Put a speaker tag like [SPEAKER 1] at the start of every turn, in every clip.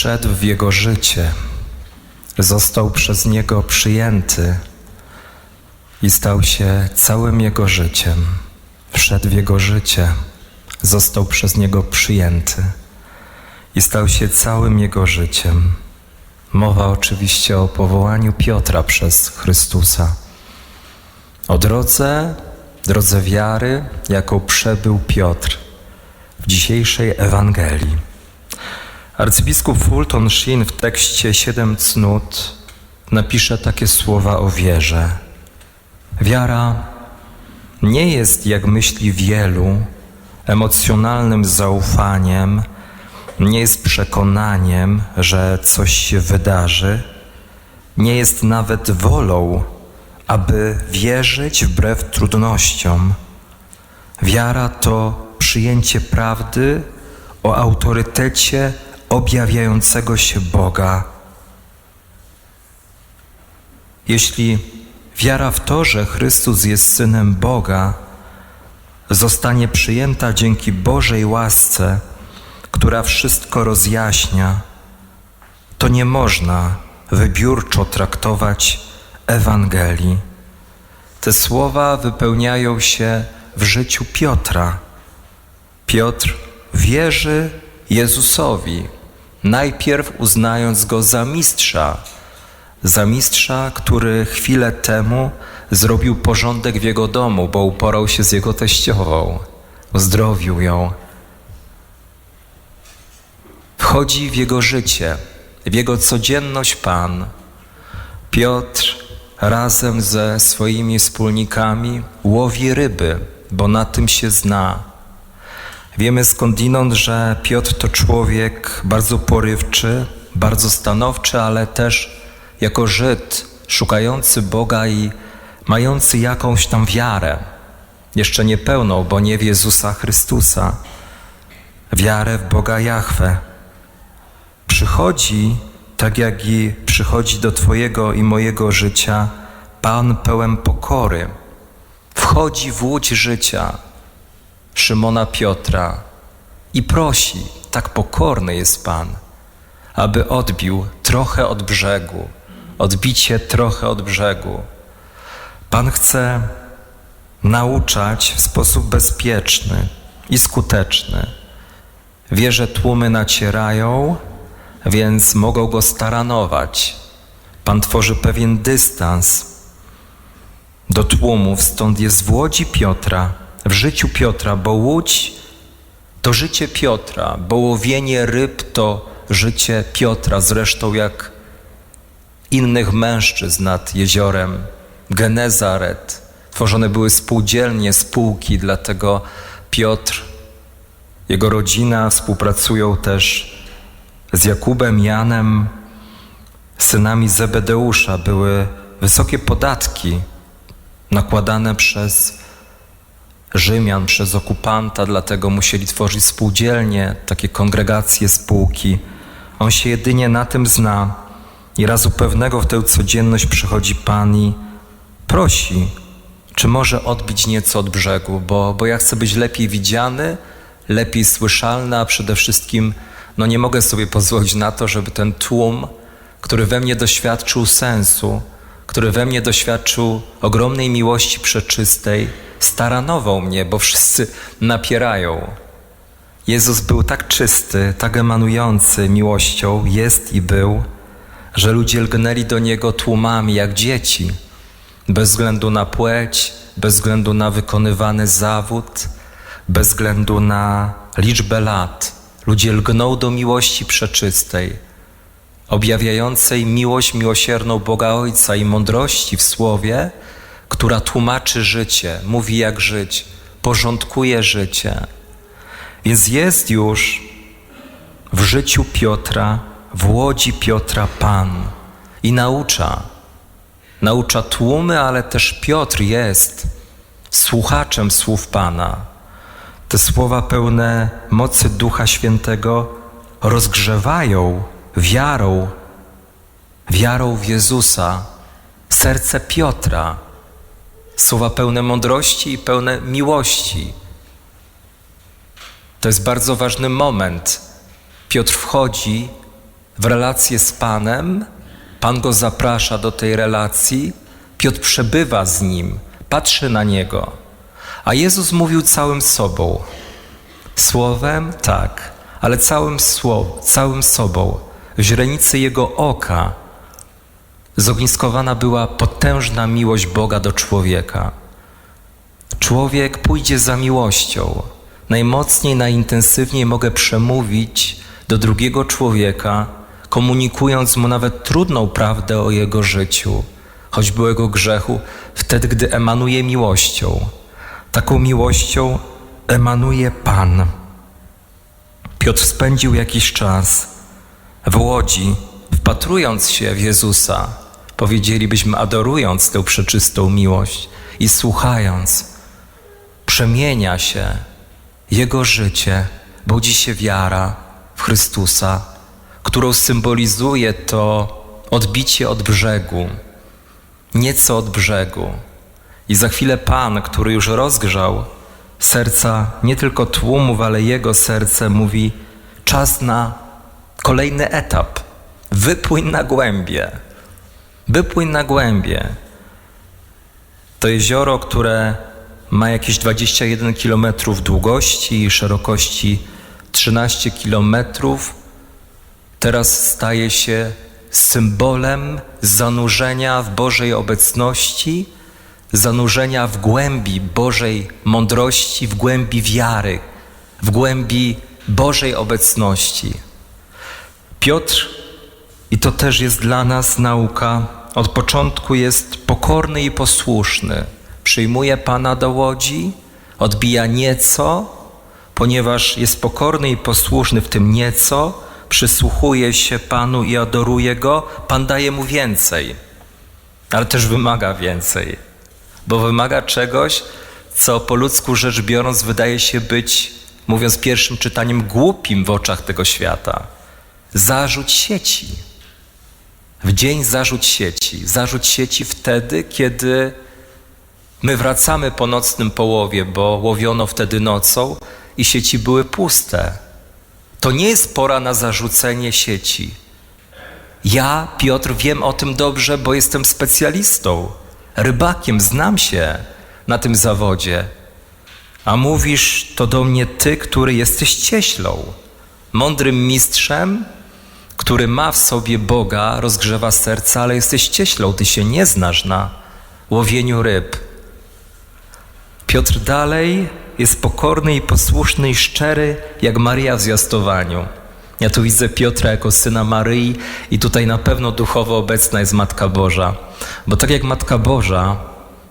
[SPEAKER 1] wszedł w jego życie, został przez niego przyjęty i stał się całym jego życiem. Wszedł w jego życie, został przez niego przyjęty i stał się całym jego życiem. Mowa oczywiście o powołaniu Piotra przez Chrystusa. O drodze, drodze wiary, jaką przebył Piotr w dzisiejszej Ewangelii. Arcybiskup Fulton Sheen w tekście Siedem cnót napisze takie słowa o wierze. Wiara nie jest, jak myśli wielu, emocjonalnym zaufaniem, nie jest przekonaniem, że coś się wydarzy, nie jest nawet wolą, aby wierzyć wbrew trudnościom. Wiara to przyjęcie prawdy o autorytecie objawiającego się Boga. Jeśli wiara w to, że Chrystus jest synem Boga, zostanie przyjęta dzięki Bożej łasce, która wszystko rozjaśnia, to nie można wybiórczo traktować Ewangelii. Te słowa wypełniają się w życiu Piotra. Piotr wierzy Jezusowi, najpierw uznając go za mistrza, za mistrza, który chwilę temu zrobił porządek w jego domu, bo uporał się z jego teściową, uzdrowił ją. Wchodzi w jego życie, w jego codzienność Pan. Piotr razem ze swoimi wspólnikami łowi ryby, bo na tym się zna. Wiemy skądinąd, że Piotr to człowiek bardzo porywczy, bardzo stanowczy, ale też jako Żyd, szukający Boga i mający jakąś tam wiarę, jeszcze niepełną, bo nie w Jezusa Chrystusa, wiarę w Boga Jahwe. Przychodzi, tak jak i przychodzi do Twojego i mojego życia, Pan pełen pokory. Wchodzi w łódź życia Szymona Piotra i prosi, tak pokorny jest Pan, aby odbił trochę od brzegu, odbicie trochę od brzegu. Pan chce nauczać w sposób bezpieczny i skuteczny. Wie, że tłumy nacierają, więc mogą go staranować. Pan tworzy pewien dystans do tłumów, stąd jest w łodzi Piotra, w życiu Piotra, bo łódź to życie Piotra, bo łowienie ryb to życie Piotra, zresztą jak innych mężczyzn nad jeziorem Genezaret. Tworzone były spółdzielnie, spółki, dlatego Piotr, jego rodzina współpracują też z Jakubem, Janem, synami Zebedeusza. Były wysokie podatki nakładane przez Rzymian, przez okupanta, dlatego musieli tworzyć spółdzielnie, takie kongregacje, spółki. On się jedynie na tym zna i razu pewnego w tę codzienność przychodzi Pan i prosi, czy może odbić nieco od brzegu, bo, bo ja chcę być lepiej widziany, lepiej słyszalny, a przede wszystkim no nie mogę sobie pozwolić na to, żeby ten tłum, który we mnie doświadczył sensu, który we mnie doświadczył ogromnej miłości przeczystej, staranował mnie, bo wszyscy napierają. Jezus był tak czysty, tak emanujący miłością, jest i był, że ludzie lgnęli do Niego tłumami jak dzieci, bez względu na płeć, bez względu na wykonywany zawód, bez względu na liczbę lat. Ludzie lgną do miłości przeczystej, objawiającej miłość miłosierną Boga Ojca i mądrości w Słowie, która tłumaczy życie, mówi jak żyć, porządkuje życie. Więc jest już w życiu Piotra, w łodzi Piotra Pan i naucza. Naucza tłumy, ale też Piotr jest słuchaczem słów Pana. Te słowa pełne mocy Ducha Świętego rozgrzewają wiarą, wiarą w Jezusa serce Piotra. Słowa pełne mądrości i pełne miłości. To jest bardzo ważny moment. Piotr wchodzi w relację z Panem, Pan go zaprasza do tej relacji, Piotr przebywa z nim, patrzy na niego. A Jezus mówił całym sobą. Słowem tak, ale całym, słow, całym sobą. W źrenicy jego oka zogniskowana była potężna miłość Boga do człowieka. Człowiek pójdzie za miłością. Najmocniej, najintensywniej mogę przemówić do drugiego człowieka, komunikując mu nawet trudną prawdę o jego życiu, choćby o jego grzechu, wtedy, gdy emanuje miłością. Taką miłością emanuje Pan. Piotr spędził jakiś czas w łodzi, wpatrując się w Jezusa, powiedzielibyśmy, adorując tę przeczystą miłość i słuchając, przemienia się Jego życie, budzi się wiara w Chrystusa, którą symbolizuje to odbicie od brzegu, nieco od brzegu. I za chwilę Pan, który już rozgrzał serca nie tylko tłumów, ale Jego serce, mówi: Czas na kolejny etap. Wypłyń na głębie. Wypłyń na głębie. To jezioro, które ma jakieś 21 km długości i szerokości 13 km, teraz staje się symbolem zanurzenia w Bożej obecności, zanurzenia w głębi Bożej mądrości, w głębi wiary, w głębi Bożej obecności. Piotr, i to też jest dla nas nauka, od początku jest pokorny i posłuszny. Przyjmuje Pana do łodzi, odbija nieco, ponieważ jest pokorny i posłuszny w tym nieco, przysłuchuje się Panu i adoruje Go, Pan daje mu więcej, ale też wymaga więcej, bo wymaga czegoś, co po ludzku rzecz biorąc wydaje się być, mówiąc pierwszym czytaniem, głupim w oczach tego świata. Zarzuć sieci. W dzień zarzuć sieci. Zarzuć sieci wtedy, kiedy my wracamy po nocnym połowie, bo łowiono wtedy nocą i sieci były puste. To nie jest pora na zarzucenie sieci. Ja, Piotr, wiem o tym dobrze, bo jestem specjalistą, rybakiem, znam się na tym zawodzie. A mówisz to do mnie ty, który jesteś cieślą, mądrym mistrzem, który ma w sobie Boga, rozgrzewa serce, ale jesteś cieślą, ty się nie znasz na łowieniu ryb. Piotr dalej jest pokorny i posłuszny i szczery, jak Maria w zwiastowaniu. Ja tu widzę Piotra jako syna Maryi i tutaj na pewno duchowo obecna jest Matka Boża. Bo tak jak Matka Boża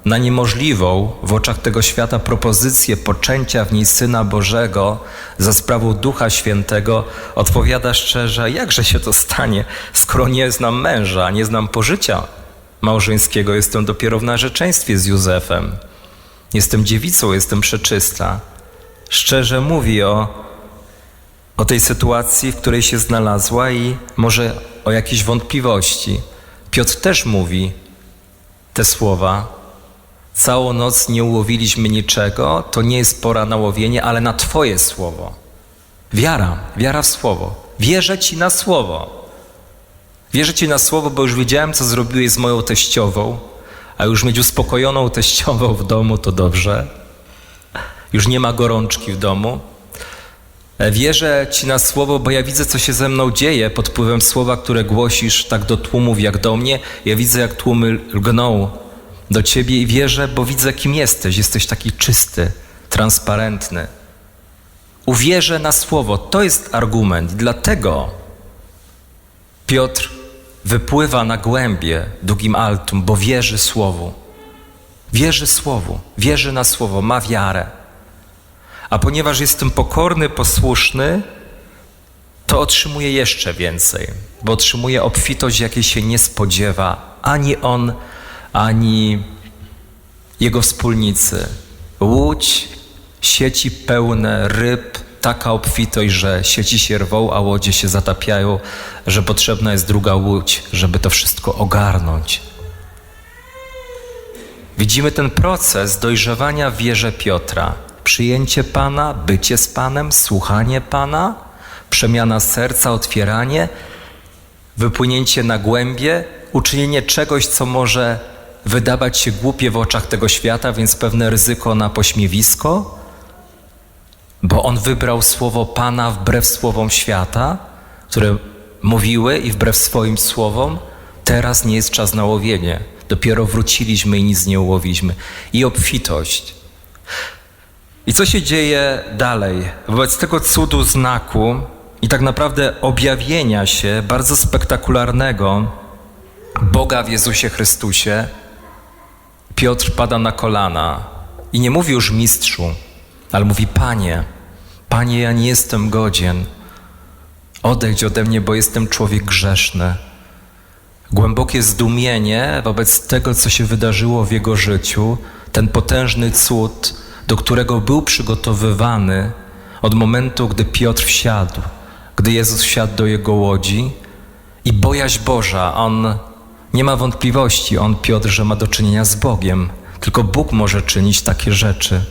[SPEAKER 1] na niemożliwą w oczach tego świata propozycję poczęcia w niej Syna Bożego za sprawą Ducha Świętego odpowiada szczerze, jakże się to stanie, skoro nie znam męża, nie znam pożycia małżeńskiego, jestem dopiero w narzeczeństwie z Józefem. Jestem dziewicą, jestem przeczysta. Szczerze mówi o, o tej sytuacji, w której się znalazła i może o jakiejś wątpliwości. Piotr też mówi te słowa. Całą noc nie ułowiliśmy niczego, to nie jest pora na łowienie, ale na Twoje słowo. Wiara, wiara w słowo. Wierzę Ci na słowo. Wierzę Ci na słowo, bo już wiedziałem, co zrobiłeś z moją teściową, a już mieć uspokojoną teściową w domu to dobrze. Już nie ma gorączki w domu. Wierzę Ci na słowo, bo ja widzę, co się ze mną dzieje pod wpływem słowa, które głosisz tak do tłumów jak do mnie. Ja widzę, jak tłumy lgną do Ciebie i wierzę, bo widzę, kim jesteś. Jesteś taki czysty, transparentny. Uwierzę na słowo. To jest argument. Dlatego Piotr wypływa na głębie długim altum, bo wierzy słowu. Wierzy słowu, wierzy na słowo, ma wiarę. A ponieważ jestem pokorny, posłuszny, to otrzymuje jeszcze więcej, bo otrzymuje obfitość, jakiej się nie spodziewa ani on, ani jego wspólnicy. Łódź, sieci pełne ryb, taka obfitość, że sieci się rwą, a łodzie się zatapiają, że potrzebna jest druga łódź, żeby to wszystko ogarnąć. Widzimy ten proces dojrzewania w wierze Piotra. Przyjęcie Pana, bycie z Panem, słuchanie Pana, przemiana serca, otwieranie wypłynięcie na głębie, uczynienie czegoś, co może wydawać się głupie w oczach tego świata, więc pewne ryzyko na pośmiewisko, bo on wybrał słowo Pana wbrew słowom świata, które mówiły i wbrew swoim słowom, teraz nie jest czas na łowienie. Dopiero wróciliśmy i nic nie ułowiliśmy. I obfitość. I co się dzieje dalej? Wobec tego cudu znaku i tak naprawdę objawienia się bardzo spektakularnego Boga w Jezusie Chrystusie, Piotr pada na kolana i nie mówi już mistrzu, ale mówi Panie, Panie, ja nie jestem godzien. Odejdź ode mnie, bo jestem człowiek grzeszny. Głębokie zdumienie wobec tego, co się wydarzyło w jego życiu, ten potężny cud, do którego był przygotowywany od momentu, gdy Piotr wsiadł, gdy Jezus wsiadł do jego łodzi i bojaźń Boża, on nie ma wątpliwości, on Piotr, że ma do czynienia z Bogiem. Tylko Bóg może czynić takie rzeczy.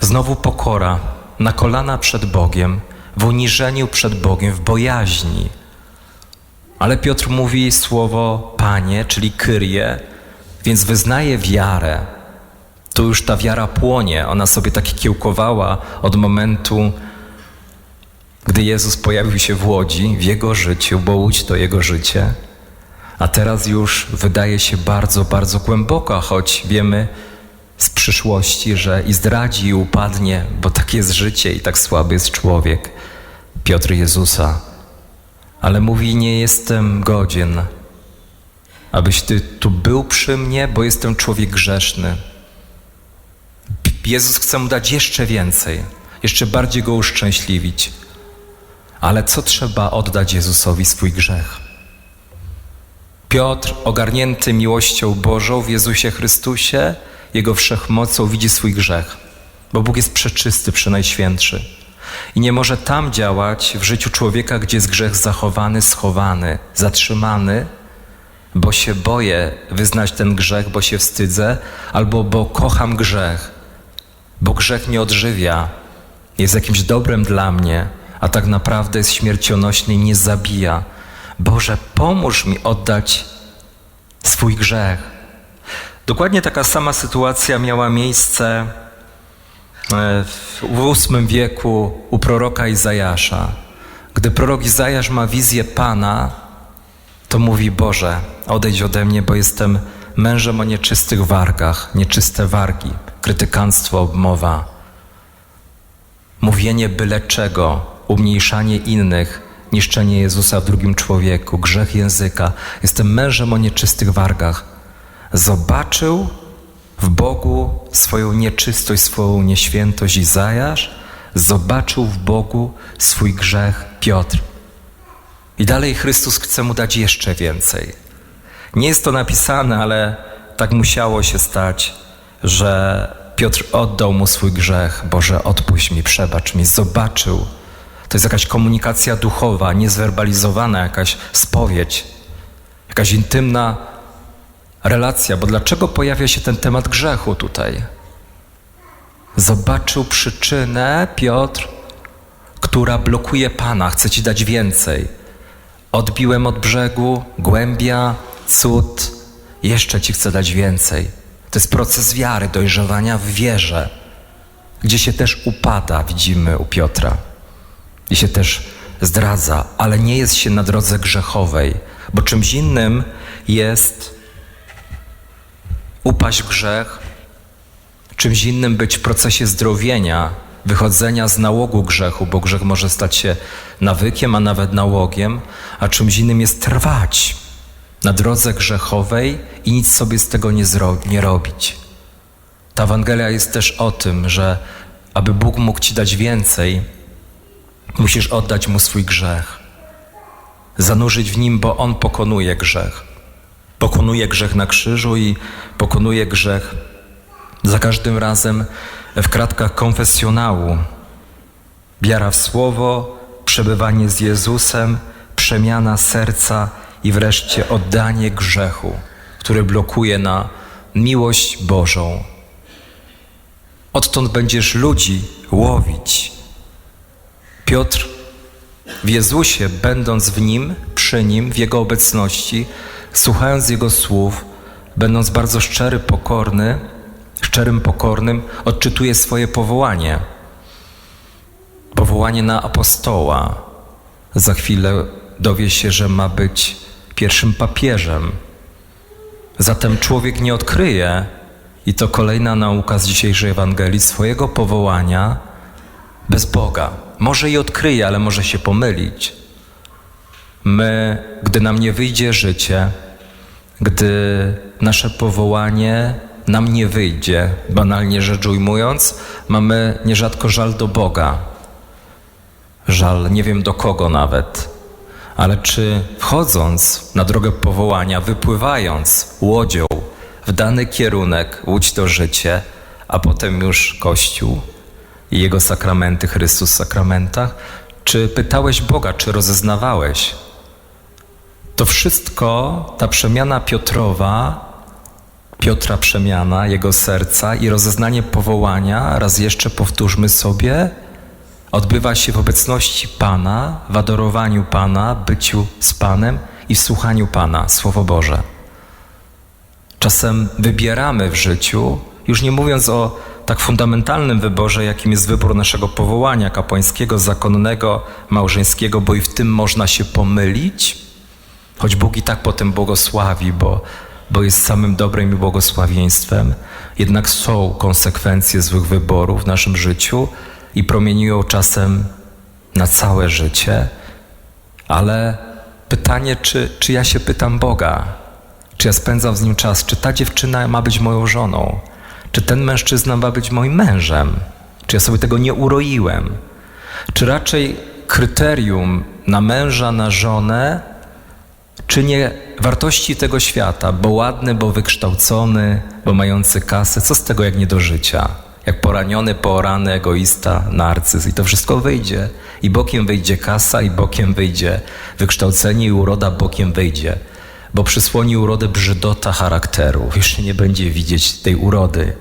[SPEAKER 1] Znowu pokora, na kolana przed Bogiem, w uniżeniu przed Bogiem, w bojaźni. Ale Piotr mówi słowo Panie, czyli Kyrie, więc wyznaje wiarę. Tu już ta wiara płonie, ona sobie tak kiełkowała od momentu, gdy Jezus pojawił się w łodzi, w jego życiu, bo łódź to jego życie. A teraz już wydaje się bardzo, bardzo głęboka, choć wiemy z przyszłości, że i zdradzi, i upadnie, bo tak jest życie i tak słaby jest człowiek. Piotr Jezusa. Ale mówi: Nie jestem godzien, abyś ty tu był przy mnie, bo jestem człowiek grzeszny. Jezus chce mu dać jeszcze więcej, jeszcze bardziej go uszczęśliwić. Ale co trzeba oddać Jezusowi swój grzech? Piotr, ogarnięty miłością Bożą w Jezusie Chrystusie, Jego wszechmocą widzi swój grzech, bo Bóg jest przeczysty, przenajświętszy. I nie może tam działać w życiu człowieka, gdzie jest grzech zachowany, schowany, zatrzymany, bo się boję wyznać ten grzech, bo się wstydzę, albo bo kocham grzech, bo grzech nie odżywia, jest jakimś dobrem dla mnie, a tak naprawdę jest śmiercionośny i nie zabija. Boże, pomóż mi oddać swój grzech. Dokładnie taka sama sytuacja miała miejsce e, w VIII wieku u proroka Izajasza. Gdy prorok Izajasz ma wizję Pana, to mówi: Boże, odejdź ode mnie, bo jestem mężem o nieczystych wargach, nieczyste wargi, krytykanstwo, obmowa, mówienie byle czego, umniejszanie innych, niszczenie Jezusa w drugim człowieku, grzech języka. Jestem mężem o nieczystych wargach. Zobaczył w Bogu swoją nieczystość, swoją nieświętość Izajasz, zobaczył w Bogu swój grzech Piotr. I dalej Chrystus chce mu dać jeszcze więcej. Nie jest to napisane, ale tak musiało się stać, że Piotr oddał mu swój grzech. Boże, odpuść mi, przebacz mi. Zobaczył. To jest jakaś komunikacja duchowa, niezwerbalizowana, jakaś spowiedź, jakaś intymna relacja. Bo dlaczego pojawia się ten temat grzechu tutaj? Zobaczył przyczynę, Piotr, która blokuje Pana, chce Ci dać więcej. Odbiłem od brzegu, głębia, cud, jeszcze Ci chcę dać więcej. To jest proces wiary, dojrzewania w wierze, gdzie się też upada, widzimy u Piotra. I się też zdradza, ale nie jest się na drodze grzechowej, bo czymś innym jest upaść w grzech, czymś innym być w procesie zdrowienia, wychodzenia z nałogu grzechu, bo grzech może stać się nawykiem, a nawet nałogiem, a czymś innym jest trwać na drodze grzechowej i nic sobie z tego nie, nie robić. Ta Ewangelia jest też o tym, że aby Bóg mógł Ci dać więcej, musisz oddać Mu swój grzech. Zanurzyć w Nim, bo On pokonuje grzech. Pokonuje grzech na krzyżu i pokonuje grzech za każdym razem w kratkach konfesjonału. Wiara w Słowo, przebywanie z Jezusem, przemiana serca i wreszcie oddanie grzechu, który blokuje na miłość Bożą. Odtąd będziesz ludzi łowić. Piotr w Jezusie, będąc w Nim, przy Nim, w Jego obecności, słuchając Jego słów, będąc bardzo szczery, pokorny, szczerym, pokornym, odczytuje swoje powołanie. Powołanie na apostoła. Za chwilę dowie się, że ma być pierwszym papieżem. Zatem człowiek nie odkryje, i to kolejna nauka z dzisiejszej Ewangelii, swojego powołania bez Boga. Może i odkryje, ale może się pomylić. My, gdy nam nie wyjdzie życie, gdy nasze powołanie nam nie wyjdzie, banalnie rzecz ujmując, mamy nierzadko żal do Boga. Żal nie wiem do kogo nawet. Ale czy wchodząc na drogę powołania, wypływając łodzią w dany kierunek, łódź to życie, a potem już Kościół i Jego sakramenty, Chrystus w sakramentach, czy pytałeś Boga, czy rozeznawałeś? To wszystko, ta przemiana Piotrowa, Piotra przemiana, jego serca i rozeznanie powołania, raz jeszcze powtórzmy sobie, odbywa się w obecności Pana, w adorowaniu Pana, byciu z Panem i w słuchaniu Pana, Słowo Boże. Czasem wybieramy w życiu, już nie mówiąc o tak fundamentalnym wyborze, jakim jest wybór naszego powołania kapłańskiego, zakonnego, małżeńskiego, bo i w tym można się pomylić, choć Bóg i tak potem błogosławi, bo, bo jest samym dobrem i błogosławieństwem. Jednak są konsekwencje złych wyborów w naszym życiu i promieniują czasem na całe życie, ale pytanie, czy, czy ja się pytam Boga, czy ja spędzam z nim czas, czy ta dziewczyna ma być moją żoną, czy ten mężczyzna ma być moim mężem, czy ja sobie tego nie uroiłem, czy raczej kryterium na męża, na żonę, czy nie wartości tego świata, bo ładny, bo wykształcony, bo mający kasę, co z tego jak nie do życia? Jak poraniony, poorany egoista, narcyz i to wszystko wyjdzie. I bokiem wyjdzie kasa, i bokiem wyjdzie wykształcenie, i uroda bokiem wyjdzie. Bo przysłoni urodę brzydota charakteru. Już nie będzie widzieć tej urody.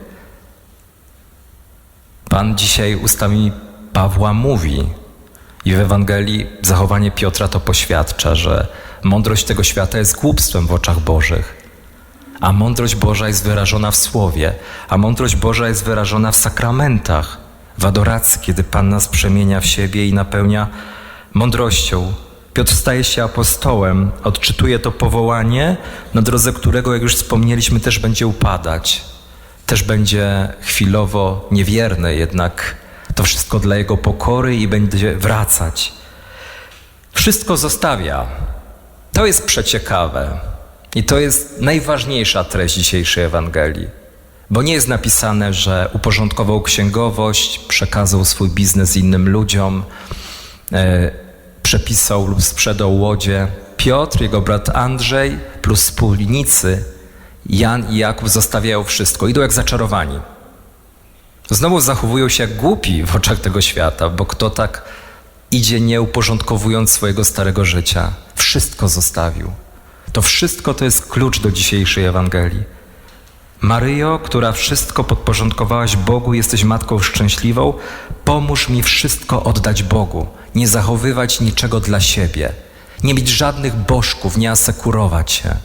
[SPEAKER 1] Pan dzisiaj ustami Pawła mówi, i w Ewangelii zachowanie Piotra to poświadcza, że mądrość tego świata jest głupstwem w oczach Bożych. A mądrość Boża jest wyrażona w słowie, a mądrość Boża jest wyrażona w sakramentach, w adoracji, kiedy Pan nas przemienia w siebie i napełnia mądrością. Piotr staje się apostołem, odczytuje to powołanie, na drodze którego, jak już wspomnieliśmy, też będzie upadać. Też będzie chwilowo niewierny, jednak to wszystko dla jego pokory i będzie wracać. Wszystko zostawia. To jest przeciekawe. I to jest najważniejsza treść dzisiejszej Ewangelii. Bo nie jest napisane, że uporządkował księgowość, przekazał swój biznes innym ludziom, e, przepisał lub sprzedał łodzie. Piotr, jego brat Andrzej plus wspólnicy Jan i Jakub zostawiają wszystko. Idą jak zaczarowani. Znowu zachowują się jak głupi w oczach tego świata, bo kto tak idzie nie uporządkowując swojego starego życia? Wszystko zostawił. To wszystko to jest klucz do dzisiejszej Ewangelii. Maryjo, która wszystko podporządkowałaś Bogu, jesteś matką szczęśliwą, pomóż mi wszystko oddać Bogu, nie zachowywać niczego dla siebie, nie mieć żadnych bożków, nie asekurować się.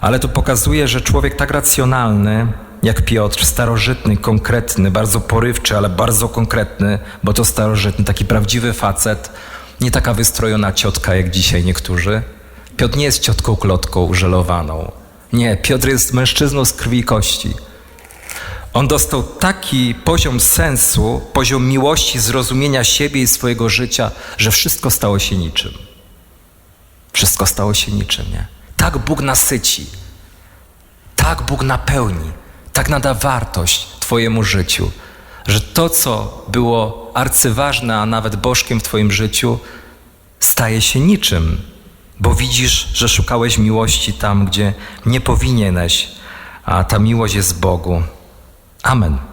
[SPEAKER 1] Ale to pokazuje, że człowiek tak racjonalny, jak Piotr, starożytny, konkretny, bardzo porywczy, ale bardzo konkretny, bo to starożytny, taki prawdziwy facet, nie taka wystrojona ciotka jak dzisiaj niektórzy. Piotr nie jest ciotką klotką żelowaną. Nie, Piotr jest mężczyzną z krwi i kości. On dostał taki poziom sensu, poziom miłości, zrozumienia siebie i swojego życia, że wszystko stało się niczym. Wszystko stało się niczym, nie? Tak Bóg nasyci, tak Bóg napełni, tak nada wartość Twojemu życiu, że to, co było arcyważne, a nawet bożkiem w Twoim życiu, staje się niczym, bo widzisz, że szukałeś miłości tam, gdzie nie powinieneś, a ta miłość jest Bogu. Amen.